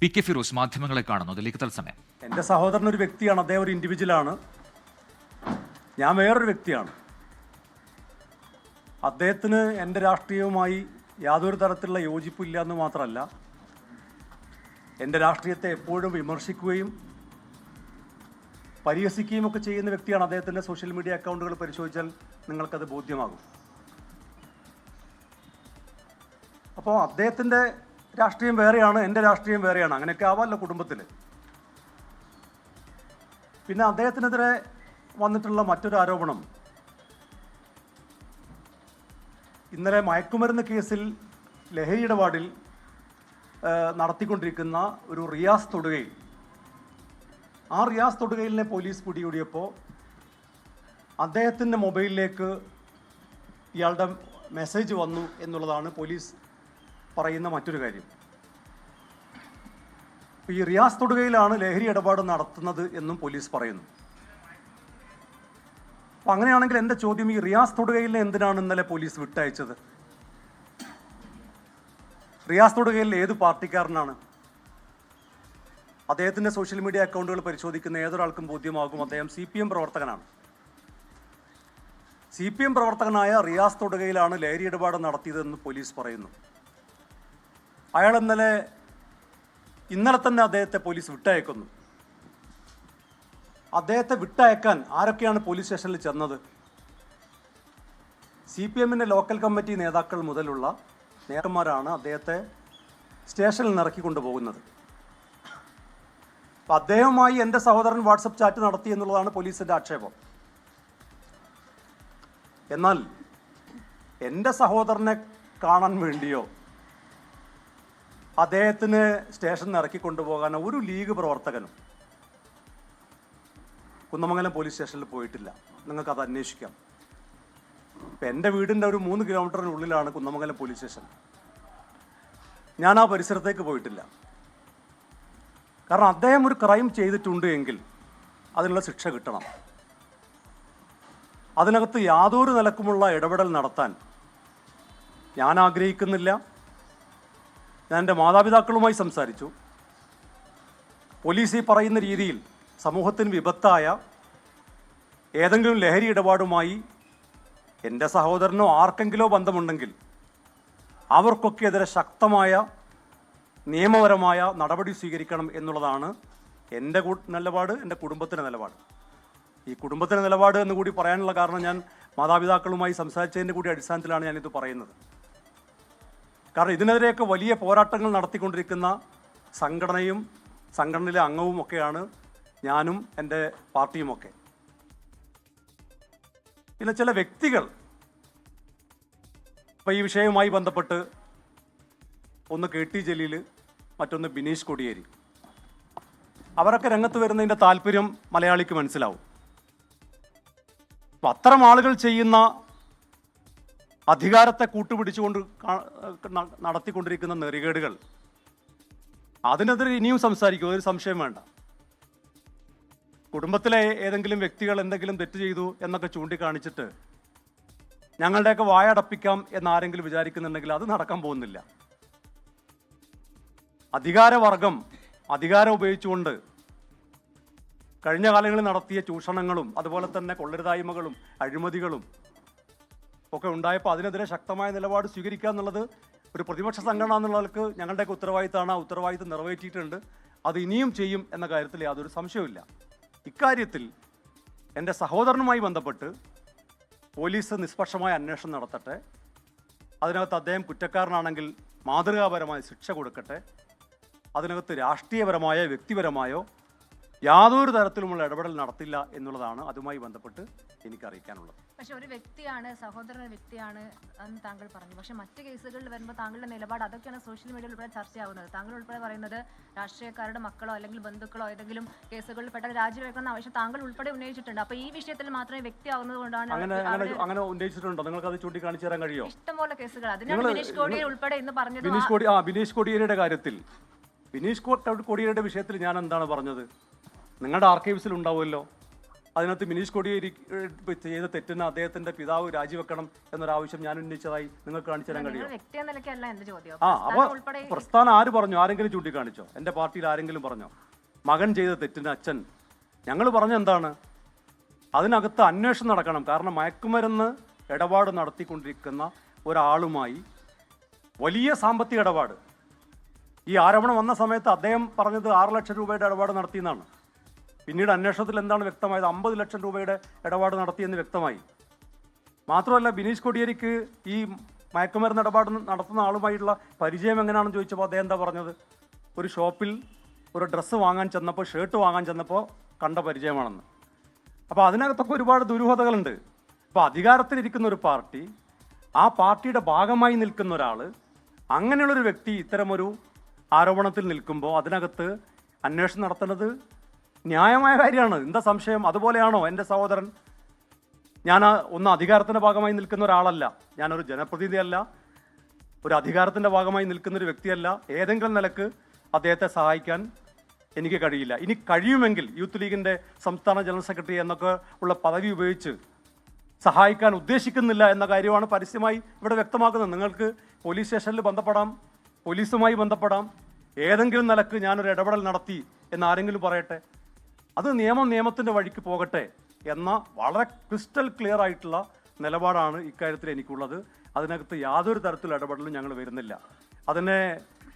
P K Firoz മാധ്യമങ്ങളെ കാണുന്നു. അതിലേക്ക് തത്സമയം എന്റെ സഹോദരൻ ഒരു വ്യക്തിയാണ്. അദ്ദേഹം ഒരു ഇൻഡിവിജ്വലാണ് ഞാൻ വേറൊരു വ്യക്തിയാണ്. അദ്ദേഹത്തിന് എന്റെ രാഷ്ട്രീയവുമായി യാതൊരു തരത്തിലുള്ള യോജിപ്പില്ല എന്ന് മാത്രമല്ല എന്റെ രാഷ്ട്രീയത്തെ എപ്പോഴും വിമർശിക്കുകയും പരിഹസിക്കുകയും ഒക്കെ ചെയ്യുന്ന വ്യക്തിയാണ് അദ്ദേഹത്തിന്റെ സോഷ്യൽ മീഡിയ അക്കൗണ്ടുകൾ പരിശോധിച്ചാൽ നിങ്ങൾക്കത് ബോധ്യമാകും. അപ്പോൾ അദ്ദേഹത്തിന്റെ രാഷ്ട്രീയം വേറെയാണ് എന്റെ രാഷ്ട്രീയം വേറെയാണ്. അങ്ങനെയൊക്കെ ആവാമല്ലോ കുടുംബത്തിൽ പിന്നെ അദ്ദേഹത്തിനെതിരെ വന്നിട്ടുള്ള മറ്റൊരു ആരോപണം. ഇന്നലെ മയക്കുമരുന്ന് കേസിൽ ലഹരി വാർഡിൽ നടത്തിക്കൊണ്ടിരിക്കുന്ന ഒരു റിയാസ് തൊടുകയിൽ ആ റിയാസ് തൊടുകയിലിനെ പോലീസ് പിടികൂടിയപ്പോൾ അദ്ദേഹത്തിന്റെ മൊബൈലിലേക്ക് ഇയാളുടെ മെസ്സേജ് വന്നു എന്നുള്ളതാണ് പോലീസ് പറയുന്ന മറ്റൊരു കാര്യം. ഈ റിയാസ് തൊടുകയിലാണ് ലഹരി ഇടപാട് നടത്തുന്നത് എന്നും പോലീസ് പറയുന്നു. അപ്പൊ അങ്ങനെയാണെങ്കിൽ എന്റെ ചോദ്യം ഈ റിയാസ് തൊടുകയിലിനെ എന്തിനാണ് ഇന്നലെ പോലീസ് വിട്ടയച്ചത്? റിയാസ് തൊടുകയിൽ ഏത് പാർട്ടിക്കാരനാണ്? അദ്ദേഹത്തിന്റെ സോഷ്യൽ മീഡിയ അക്കൗണ്ടുകൾ പരിശോധിക്കുന്ന ഏതൊരാൾക്കും ബോധ്യമാകും. അദ്ദേഹം സി പി എം പ്രവർത്തകനാണ്. സി പി എം പ്രവർത്തകനായ റിയാസ് തൊടുകയിലാണ് ലഹരി ഇടപാട് നടത്തിയതെന്ന് പോലീസ് പറയുന്നു. അയാൾ ഇന്നലെ ഇന്നലെ തന്നെ അദ്ദേഹത്തെ പോലീസ് വിട്ടയക്കുന്നു. അദ്ദേഹത്തെ വിട്ടയക്കാൻ ആരൊക്കെയാണ് പോലീസ് സ്റ്റേഷനിൽ ചെന്നത്? സി പി എമ്മിന്റെ ലോക്കൽ കമ്മിറ്റി നേതാക്കൾ മുതലുള്ള നേതാക്കന്മാരാണ് അദ്ദേഹത്തെ സ്റ്റേഷനിൽ നിന്ന് ഇറക്കി കൊണ്ടുപോകുന്നത്. അപ്പം അദ്ദേഹവുമായി എന്റെ സഹോദരൻ വാട്സപ്പ് ചാറ്റ് നടത്തി എന്നുള്ളതാണ് പോലീസിന്റെ ആക്ഷേപം. എന്നാൽ എന്റെ സഹോദരനെ കാണാൻ വേണ്ടിയോ അദ്ദേഹത്തിന് സ്റ്റേഷനിൽ നിന്ന് ഇറക്കി കൊണ്ടുപോകാൻ ഒരു ലീഗ് പ്രവർത്തകനും കുന്നമംഗലം പോലീസ് സ്റ്റേഷനിൽ പോയിട്ടില്ല. നിങ്ങൾക്കത് അന്വേഷിക്കാം. ഇപ്പം എന്റെ വീടിന്റെ ഒരു മൂന്ന് കിലോമീറ്ററിനുള്ളിലാണ് കുന്നമംഗലം പോലീസ് സ്റ്റേഷൻ. ഞാൻ ആ പരിസരത്തേക്ക് പോയിട്ടില്ല. കാരണം അദ്ദേഹം ഒരു ക്രൈം ചെയ്തിട്ടുണ്ട് എങ്കിൽ അതിനുള്ള ശിക്ഷ കിട്ടണം. അതിനകത്ത് യാതൊരു നിലക്കുമുള്ള ഇടപെടൽ നടത്താൻ ഞാൻ ആഗ്രഹിക്കുന്നില്ല. ഞാൻ എന്റെ മാതാപിതാക്കളുമായി സംസാരിച്ചു. പോലീസ് ഈ പറയുന്ന രീതിയിൽ സമൂഹത്തിന് വിപത്തായ ഏതെങ്കിലും ലഹരി ഇടപാടുമായി എന്റെ സഹോദരനോ ആർക്കെങ്കിലോ ബന്ധമുണ്ടെങ്കിൽ അവർക്കൊക്കെ എതിരെ ശക്തമായ നിയമപരമായ നടപടി സ്വീകരിക്കണം എന്നുള്ളതാണ് എന്റെ നിലപാട് എന്റെ കുടുംബത്തിന്റെ നിലപാട്. ഈ കുടുംബത്തിന്റെ നിലപാട് എന്ന് കൂടി പറയാനുള്ള കാരണം ഞാൻ മാതാപിതാക്കളുമായി സംസാരിച്ചതിന്റെ കൂടി അടിസ്ഥാനത്തിലാണ് ഞാനിത് പറയുന്നത്. കാരണം ഇതിനെതിരെയൊക്കെ വലിയ പോരാട്ടങ്ങൾ നടത്തിക്കൊണ്ടിരിക്കുന്ന സംഘടനയും സംഘടനയിലെ അംഗവും ഒക്കെയാണ് ഞാനും എന്റെ പാർട്ടിയുമൊക്കെ. പിന്നെ ചില വ്യക്തികൾ ഇപ്പം ഈ വിഷയവുമായി ബന്ധപ്പെട്ട് ഒന്ന് കെ ടി ജലീൽ മറ്റൊന്ന് ബിനീഷ് കൊടിയേരി. അവരൊക്കെ രംഗത്ത് വരുന്നതിന്റെ താല്പര്യം മലയാളിക്ക് മനസ്സിലാവും. അപ്പം അത്തരം ആളുകൾ ചെയ്യുന്ന അധികാരത്തെ കൂട്ടുപിടിച്ചുകൊണ്ട് നടത്തിക്കൊണ്ടിരിക്കുന്ന നെറികേടുകൾ. അതിനെതിരെ ഇനിയും സംസാരിക്കും ഒരു സംശയം വേണ്ട. കുടുംബത്തിലെ ഏതെങ്കിലും വ്യക്തികൾ എന്തെങ്കിലും തെറ്റ് ചെയ്തു എന്നൊക്കെ ചൂണ്ടിക്കാണിച്ചിട്ട് ഞങ്ങളുടെയൊക്കെ വായടപ്പിക്കാം എന്നാരെങ്കിലും വിചാരിക്കുന്നുണ്ടെങ്കിൽ അത് നടക്കാൻ പോകുന്നില്ല. അധികാരവർഗം അധികാരം ഉപയോഗിച്ചുകൊണ്ട് കഴിഞ്ഞ കാലങ്ങളിൽ നടത്തിയ ചൂഷണങ്ങളും അതുപോലെ തന്നെ കൊള്ളരുതായ്മകളും അഴിമതികളും ഒക്കെ ഉണ്ടായപ്പോൾ അതിനെതിരെ ശക്തമായ നിലപാട് സ്വീകരിക്കുക എന്നുള്ളത് ഒരു പ്രതിപക്ഷ സംഘടന എന്നുള്ളവർക്ക് ഞങ്ങളുടെയൊക്കെ ഉത്തരവാദിത്തമാണ്. ആ ഉത്തരവാദിത്തം നിറവേറ്റിയിട്ടുണ്ട്. അത് ഇനിയും ചെയ്യും എന്ന കാര്യത്തിൽ യാതൊരു സംശയവുമില്ല. ഇക്കാര്യത്തിൽ എന്റെ സഹോദരനുമായി ബന്ധപ്പെട്ട് പോലീസ് നിഷ്പക്ഷമായ അന്വേഷണം നടത്തട്ടെ. അതിനകത്ത് അദ്ദേഹം കുറ്റക്കാരനാണെങ്കിൽ മാതൃകാപരമായ ശിക്ഷ കൊടുക്കട്ടെ. അതിനകത്ത് രാഷ്ട്രീയപരമായോ വ്യക്തിപരമായോ യാതൊരു തരത്തിലുമുള്ള ഇടപെടൽ നടത്തില്ല എന്നുള്ളതാണ് അതുമായി ബന്ധപ്പെട്ട് എനിക്ക് അറിയിക്കാനുള്ളത് പക്ഷെ ഒരു വ്യക്തിയാണ് സഹോദരൻ വ്യക്തിയാണ് എന്ന് താങ്കൾ പറഞ്ഞു. പക്ഷെ മറ്റ് കേസുകളിൽ വരുമ്പോൾ താങ്കളുടെ നിലപാട് അതൊക്കെയാണ് സോഷ്യൽ മീഡിയയിൽ ഉൾപ്പെടെ ചർച്ചയാവുന്നത്. താങ്കൾ ഉൾപ്പെടെ പറയുന്നത് രാഷ്ട്രീയക്കാരുടെ മക്കളോ അല്ലെങ്കിൽ ബന്ധുക്കളോ ഏതെങ്കിലും കേസുകളിൽ പെട്ട രാജിവെക്കുന്ന ആവശ്യം താങ്കൾ ഉൾപ്പെടെ ഉന്നയിച്ചിട്ടുണ്ട്. അപ്പൊ ഈ വിഷയത്തിൽ മാത്രമേ വ്യക്തിയാവുന്നത് കൊണ്ടാണ് അങ്ങനെ ഉന്നയിച്ചിട്ടുണ്ടോ? നിങ്ങൾക്ക് അത് ചൂണ്ടിക്കാണിച്ചു തരാൻ കഴിയുമോ? ഇഷ്ടംപോലെ കേസുകൾ. അതിനാണ് ബിനീഷ് കോടിയേരി ഉൾപ്പെടെ ഇന്ന് പറഞ്ഞത് ബിനീഷ് കോടി ആ ബിനീഷ് കൊടിയേരിയുടെ കാര്യത്തിൽ. ബിനീഷ് കോടിയേരിയുടെ വിഷയത്തിൽ ഞാൻ എന്താണ് പറഞ്ഞത്? നിങ്ങളുടെ ആർക്കൈവ്സിൽ ഉണ്ടാവുമല്ലോ. അതിനകത്ത് മിനീഷ് കോടിയേരി ചെയ്ത തെറ്റിന് അദ്ദേഹത്തിന്റെ പിതാവ് രാജിവെക്കണം എന്നൊരാവശ്യം ഞാൻ ഉന്നയിച്ചതായി നിങ്ങൾക്ക് കാണിച്ചു തരാൻ കഴിയും ആ അപ്പൊ പ്രസ്ഥാനം ആര് പറഞ്ഞു? ആരെങ്കിലും ചൂണ്ടിക്കാണിച്ചോ? എന്റെ പാർട്ടിയിൽ ആരെങ്കിലും പറഞ്ഞോ? മകൻ ചെയ്ത തെറ്റിന് അച്ഛൻ. ഞങ്ങൾ പറഞ്ഞ എന്താണ്? അതിനകത്ത് അന്വേഷണം നടക്കണം. കാരണം മയക്കുമരുന്ന് ഇടപാട് നടത്തിക്കൊണ്ടിരിക്കുന്ന ഒരാളുമായി വലിയ സാമ്പത്തിക ഇടപാട്. ഈ ആരോപണം വന്ന സമയത്ത് അദ്ദേഹം പറഞ്ഞത് ആറ് ലക്ഷം രൂപയുടെ ഇടപാട് നടത്തിയെന്നാണ്. പിന്നീട് അന്വേഷണത്തിൽ എന്താണ് വ്യക്തമായത്? അമ്പത് ലക്ഷം രൂപയുടെ ഇടപാട് നടത്തിയെന്ന് വ്യക്തമായി. മാത്രമല്ല ബിനീഷ് കൊടിയേരിക്ക് ഈ മയക്കുമരുന്ന് ഇടപാട് നടത്തുന്ന ആളുമായിട്ടുള്ള പരിചയം എങ്ങനെയാണെന്ന് ചോദിച്ചപ്പോൾ അദ്ദേഹം എന്താ പറഞ്ഞത്? ഒരു ഷോപ്പിൽ ഒരു ഡ്രസ്സ് വാങ്ങാൻ ചെന്നപ്പോൾ ഷർട്ട് വാങ്ങാൻ ചെന്നപ്പോൾ കണ്ട പരിചയമാണെന്ന്. അപ്പോൾ അതിനകത്തൊക്കെ ഒരുപാട് ദുരൂഹതകളുണ്ട്. അപ്പോൾ അധികാരത്തിലിരിക്കുന്ന ഒരു പാർട്ടി ആ പാർട്ടിയുടെ ഭാഗമായി നിൽക്കുന്ന ഒരാൾ അങ്ങനെയുള്ളൊരു വ്യക്തി ഇത്തരമൊരു ആരോപണത്തിൽ നിൽക്കുമ്പോൾ അതിനകത്ത് അന്വേഷണം നടത്തുന്നത് ന്യായമായ കാര്യമാണ്. എന്താ സംശയം? അതുപോലെയാണോ എന്റെ സഹോദരൻ? ഞാൻ ഒന്ന് അധികാരത്തിന്റെ ഭാഗമായി നിൽക്കുന്ന ഒരാളല്ല. ഞാനൊരു ജനപ്രതിനിധിയല്ല. ഒരു അധികാരത്തിന്റെ ഭാഗമായി നിൽക്കുന്ന ഒരു വ്യക്തിയല്ല. ഏതെങ്കിലും നിലയ്ക്ക് അദ്ദേഹത്തെ സഹായിക്കാൻ എനിക്ക് കഴിയില്ല. ഇനി കഴിയുമെങ്കിൽ യൂത്ത് ലീഗിന്റെ സംസ്ഥാന ജനറൽ സെക്രട്ടറി എന്നൊക്കെ ഉള്ള പദവി ഉപയോഗിച്ച് സഹായിക്കാൻ ഉദ്ദേശിക്കുന്നില്ല എന്ന കാര്യമാണ് പരസ്യമായി ഇവിടെ വ്യക്തമാക്കുന്നത്. നിങ്ങൾക്ക് പോലീസ് സ്റ്റേഷനിൽ ബന്ധപ്പെടാം പോലീസുമായി ബന്ധപ്പെടാം. ഏതെങ്കിലും നിലയ്ക്ക് ഞാനൊരു ഇടപെടൽ നടത്തി എന്ന് ആരെങ്കിലും പറയട്ടെ? അത് നിയമം നിയമത്തിന്റെ വഴിക്ക് പോകട്ടെ എന്ന വളരെ ക്രിസ്റ്റൽ ക്ലിയർ ആയിട്ടുള്ള നിലപാടാണ് ഇക്കാര്യത്തിൽ എനിക്കുള്ളത്. അതിനകത്ത് യാതൊരു തരത്തിലുള്ള ഇടപെടലും ഞങ്ങൾ വരുന്നില്ല. അതിനെ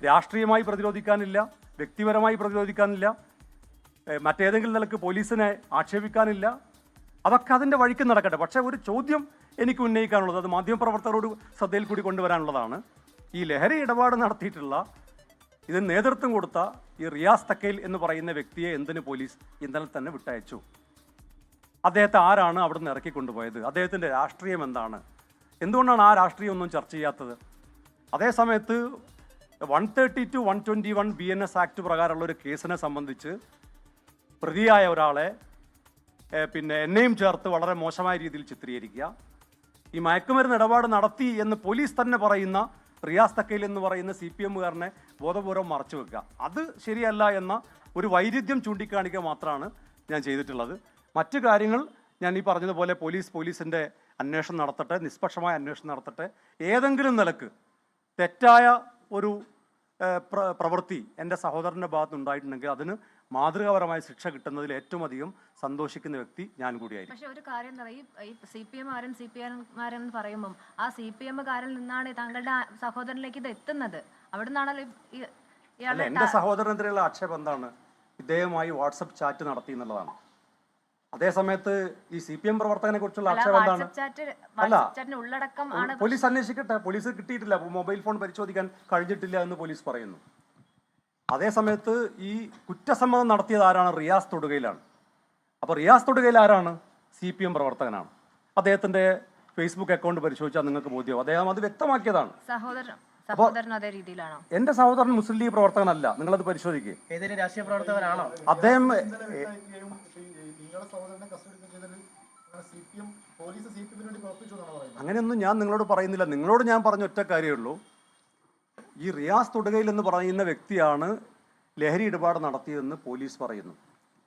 രാഷ്ട്രീയമായി പ്രതിരോധിക്കാനില്ല വ്യക്തിപരമായി പ്രതിരോധിക്കാനില്ല മറ്റേതെങ്കിലും നിലയ്ക്ക് പോലീസിനെ ആക്ഷേപിക്കാനില്ല. അതൊക്കെ അതിന്റെ വഴിക്ക് നടക്കട്ടെ. പക്ഷേ ഒരു ചോദ്യം എനിക്ക് ഉന്നയിക്കാനുള്ളത് അത് മാധ്യമപ്രവർത്തകരോട് ശ്രദ്ധയിൽ കൂടി കൊണ്ടുവരാനുള്ളതാണ്. ഈ ലഹരി ഇടപാട് നടത്തിയിട്ടുള്ള ഇതിന് നേതൃത്വം കൊടുത്ത ഈ റിയാസ് തക്കയിൽ എന്ന് പറയുന്ന വ്യക്തിയെ എന്തിന് പോലീസ് ഇന്നലെ തന്നെ വിട്ടയച്ചു? അദ്ദേഹത്തെ ആരാണ് അവിടുന്ന് ഇറക്കി കൊണ്ടുപോയത്? അദ്ദേഹത്തിന്റെ രാഷ്ട്രീയം എന്താണ്? എന്തുകൊണ്ടാണ് ആ രാഷ്ട്രീയം ഒന്നും ചർച്ച ചെയ്യാത്തത്? അതേസമയത്ത് one thirty two one twenty one B N S act പ്രകാരമുള്ള ഒരു കേസിനെ സംബന്ധിച്ച് പ്രതിയായ ഒരാളെ പിന്നെ എന്നെയും ചേർത്ത് വളരെ മോശമായ രീതിയിൽ ചിത്രീകരിക്കുക. ഈ മയക്കുമരുന്ന് ഇടപാട് നടത്തി എന്ന് പോലീസ് തന്നെ പറയുന്ന റിയാസ് തക്കയിൽ എന്ന് പറയുന്ന സി പി എമ്മുകാരനെ ബോധപൂർവം മറച്ചു വെക്കുക. അത് ശരിയല്ല എന്ന ഒരു വൈരുദ്ധ്യം ചൂണ്ടിക്കാണിക്കുക മാത്രമാണ് ഞാൻ ചെയ്തിട്ടുള്ളത്. മറ്റു കാര്യങ്ങൾ ഞാൻ ഈ പറഞ്ഞതുപോലെ പോലീസ് പോലീസിന്റെ അന്വേഷണം നടത്തട്ടെ നിഷ്പക്ഷമായ അന്വേഷണം നടത്തട്ടെ. ഏതെങ്കിലും നിലയ്ക്ക് തെറ്റായ ഒരു പ്രവൃത്തി എന്റെ സഹോദരന്റെ ഭാഗത്ത് ഉണ്ടായിട്ടുണ്ടെങ്കിൽ അതിന് മാതൃകാപരമായ ശിക്ഷ കിട്ടുന്നതിൽ ഏറ്റവും അധികം സന്തോഷിക്കുന്ന വ്യക്തി ഞാൻ കൂടിയായിരിക്കും. പക്ഷെ ഒരു കാര്യം എന്താ ഈ സി പി എംമാരൻ സി പി എംമാരെന്ന് പറയുമ്പം ആ സി പി എമ്മുകാരിൽ നിന്നാണ് താങ്കളുടെ സഹോദരനിലേക്ക് ഇത് എത്തുന്നത്. അവിടെ നിന്നാണല്ലോ അല്ല എന്റെ സഹോദരനെതിരെയുള്ള ആക്ഷേപം എന്താണ്? ഇദ്ദേഹമായി വാട്സപ്പ് ചാറ്റ് നടത്തി എന്നുള്ളതാണ്. അതേ സമയത്ത് ഈ സി പി എം പ്രവർത്തകനെ കുറിച്ചുള്ള ആക്ഷേപം എന്താണ്? അല്ല. പോലീസ് അന്വേഷിക്കട്ടെ പോലീസ് കിട്ടിയിട്ടില്ല മൊബൈൽ ഫോൺ പരിശോധിക്കാൻ കഴിഞ്ഞിട്ടില്ല എന്ന് പോലീസ് പറയുന്നു. അതേ സമയത്ത് ഈ കുറ്റസമ്മതം നടത്തിയത് ആരാണ് റിയാസ് തൊടുകയിലാണ് അപ്പോൾ റിയാസ് തൊടുകയിൽ ആരാണ് സി പി എം പ്രവർത്തകനാണ് അദ്ദേഹത്തിന്റെ ഫേസ്ബുക്ക് അക്കൗണ്ട് പരിശോധിച്ചാൽ നിങ്ങൾക്ക് ബോധ്യമാവും അദ്ദേഹം അത് വ്യക്തമാക്കിയതാണ് എന്റെ സഹോദരൻ അതേ രീതിയിലാണോ എന്റെ സഹോദരൻ മുസ്ലിം ലീഗ് പ്രവർത്തകനല്ല നിങ്ങളത് പരിശോധിക്കുക ഏതെങ്കിലും രാഷ്ട്രീയ പ്രവർത്തകനാണോ അദ്ദേഹം അങ്ങനെയൊന്നും ഞാൻ നിങ്ങളോട് പറയുന്നില്ല നിങ്ങളോട് ഞാൻ പറഞ്ഞ ഒറ്റ കാര്യമേ ഉള്ളൂ ഈ റിയാസ് തൊടുകയിൽ എന്ന് പറയുന്ന വ്യക്തിയാണ് ലഹരി ഇടപാട് നടത്തിയതെന്ന് പോലീസ് പറയുന്നു.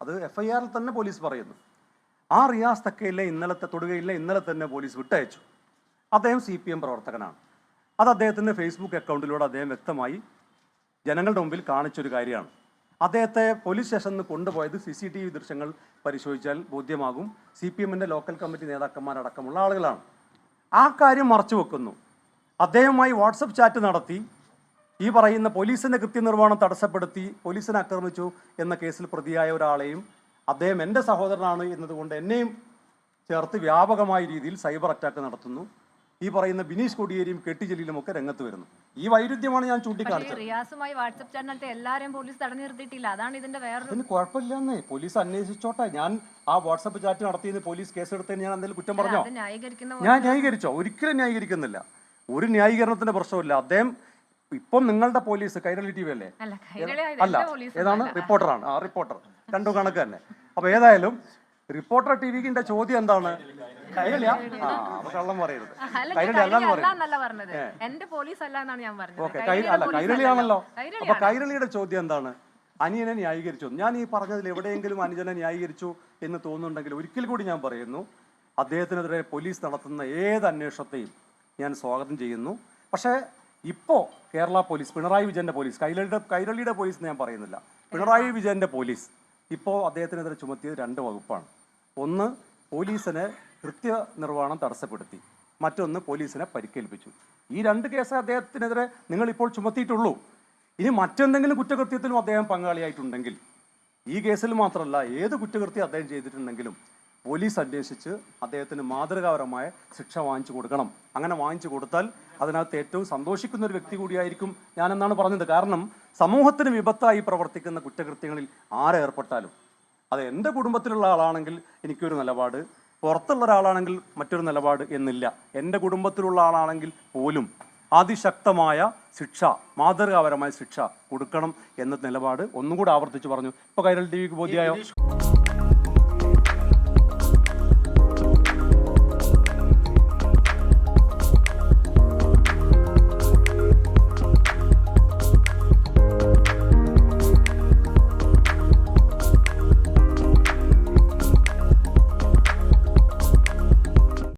അത് എഫ് ഐ ആറിൽ തന്നെ പോലീസ് പറയുന്നു. ആ റിയാസ് തക്കയിലെ ഇന്നലത്തെ തൊടുകയിലെ ഇന്നലെ തന്നെ പോലീസ് വിട്ടയച്ചു. അദ്ദേഹം സി പി എം പ്രവർത്തകനാണ്. അത് അദ്ദേഹത്തിന്റെ ഫേസ്ബുക്ക് അക്കൗണ്ടിലൂടെ അദ്ദേഹം വ്യക്തമായി ജനങ്ങളുടെ മുമ്പിൽ കാണിച്ചൊരു കാര്യമാണ്. അദ്ദേഹത്തെ പോലീസ് സ്റ്റേഷനിൽ നിന്ന് കൊണ്ടുപോയത് സി സി ടി വി ദൃശ്യങ്ങൾ പരിശോധിച്ചാൽ ബോധ്യമാകും. സി പി എമ്മിന്റെ ലോക്കൽ കമ്മിറ്റി നേതാക്കന്മാരടക്കമുള്ള ആളുകളാണ്. ആ കാര്യം മറച്ചു വെക്കുന്നു. അദ്ദേഹവുമായി വാട്സപ്പ് ചാറ്റ് നടത്തി ഈ പറയുന്ന പോലീസിന്റെ കൃത്യനിർവഹണം തടസ്സപ്പെടുത്തി പോലീസിനെ ആക്രമിച്ചു എന്ന കേസിൽ പ്രതിയായ ഒരാളെയും അദ്ദേഹം എന്റെ സഹോദരനാണ് എന്നതുകൊണ്ട് എന്നെയും ചേർത്ത് വ്യാപകമായ രീതിയിൽ സൈബർ അറ്റാക്ക് നടത്തുന്നു. ഈ പറയുന്ന ബിനീഷ് കൊടിയേരിയും കെട്ടി ഒക്കെ രംഗത്ത് വരുന്നു. ഈ വൈരുദ്ധ്യമാണ് ഞാൻ ചൂണ്ടിക്കാണിച്ചത്. റിയാസുമായി വാട്സപ്പ് ചാറ്റ് എല്ലാവരെയും പോലീസ് തടഞ്ഞു നിർത്തിയിട്ടില്ല അതാണ് ഇതിന്റെ വേറെ അതിന് കുഴപ്പമില്ലെന്നേ. പോലീസ് അന്വേഷിച്ചോട്ടെ. ഞാൻ ആ വാട്സപ്പ് ചാറ്റ് നടത്തിയെന്ന് പോലീസ് കേസെടുത്തതിന് ഞാൻ എന്തെങ്കിലും കുറ്റം പറഞ്ഞോ? ഞാൻ ന്യായീകരിച്ചോ? ഒരിക്കലും ന്യായീകരിക്കുന്നില്ല. ഒരു ന്യായീകരണത്തിന്റെ പ്രശ്നമില്ല അദ്ദേഹം ഇപ്പം നിങ്ങളുടെ പോലീസ് കൈരളി ടി വി അല്ലേ? അല്ല ഏതാണ്? റിപ്പോർട്ടറാണ്. ആ റിപ്പോർട്ടർ. രണ്ടു കണക്ക് തന്നെ. അപ്പൊ ഏതായാലും റിപ്പോർട്ടർ ടി വിക്കിന്റെ ചോദ്യം എന്താണ്? കൈരളിയാ? ആ അപ്പൊ കള്ളം പറയരുത്. കൈരളി അല്ലാന്ന് അല്ല പറയും എന്നല്ല പറഞ്ഞത്. എന്റെ പോലീസ് അല്ല ഓക്കെ കൈരളിയാണല്ലോ. അപ്പൊ കൈരളിയുടെ ചോദ്യം എന്താണ്? അനിയനെ ന്യായീകരിച്ചു. ഞാൻ ഈ പറഞ്ഞതിൽ എവിടെയെങ്കിലും അനുജനെ ന്യായീകരിച്ചു എന്ന് തോന്നുന്നുണ്ടെങ്കിൽ ഒരിക്കൽ കൂടി ഞാൻ പറയുന്നു അദ്ദേഹത്തിനെതിരെ പോലീസ് നടത്തുന്ന ഏത് അന്വേഷണത്തെയും ഞാൻ സ്വാഗതം ചെയ്യുന്നു. പക്ഷേ ഇപ്പോൾ കേരള പോലീസ് പിണറായി വിജയന്റെ പോലീസ് കൈരളിയുടെ കൈരളിയുടെ പോലീസ് എന്ന് ഞാൻ പറയുന്നില്ല. പിണറായി വിജയന്റെ പോലീസ് ഇപ്പോൾ അദ്ദേഹത്തിനെതിരെ ചുമത്തിയത് രണ്ട് വകുപ്പാണ്. ഒന്ന് പോലീസിനെ കൃത്യനിർവഹണം തടസ്സപ്പെടുത്തി മറ്റൊന്ന് പോലീസിനെ പരിക്കേൽപ്പിച്ചു. ഈ രണ്ട് കേസ് അദ്ദേഹത്തിനെതിരെ നിങ്ങൾ ഇപ്പോൾ ചുമത്തിയിട്ടുള്ളൂ. ഇനി മറ്റെന്തെങ്കിലും കുറ്റകൃത്യത്തിലും അദ്ദേഹം പങ്കാളിയായിട്ടുണ്ടെങ്കിൽ ഈ കേസിൽ മാത്രമല്ല ഏത് കുറ്റകൃത്യം അദ്ദേഹം ചെയ്തിട്ടുണ്ടെങ്കിലും പോലീസ് അന്വേഷിച്ച് അദ്ദേഹത്തിന് മാതൃകാപരമായ ശിക്ഷ വാങ്ങിച്ചു കൊടുക്കണം. അങ്ങനെ വാങ്ങിച്ചു കൊടുത്താൽ അതിനകത്ത് ഏറ്റവും സന്തോഷിക്കുന്ന ഒരു വ്യക്തി കൂടിയായിരിക്കും ഞാനെന്നാണ് പറഞ്ഞത്. കാരണം സമൂഹത്തിന് വിപത്തായി പ്രവർത്തിക്കുന്ന കുറ്റകൃത്യങ്ങളിൽ ആരേർപ്പെട്ടാലും അത് എന്റെ കുടുംബത്തിലുള്ള ആളാണെങ്കിൽ എനിക്കൊരു നിലപാട് പുറത്തുള്ള ഒരാളാണെങ്കിൽ മറ്റൊരു നിലപാട് എന്നില്ല. എന്റെ കുടുംബത്തിലുള്ള ആളാണെങ്കിൽ പോലും അതിശക്തമായ ശിക്ഷ മാതൃകാപരമായ ശിക്ഷ കൊടുക്കണം എന്ന നിലപാട് ഒന്നും കൂടെ ആവർത്തിച്ച് പറഞ്ഞു. ഇപ്പോൾ കൈരൾ ടി വിക്ക് ബോധ്യമായോ ദിനേശ്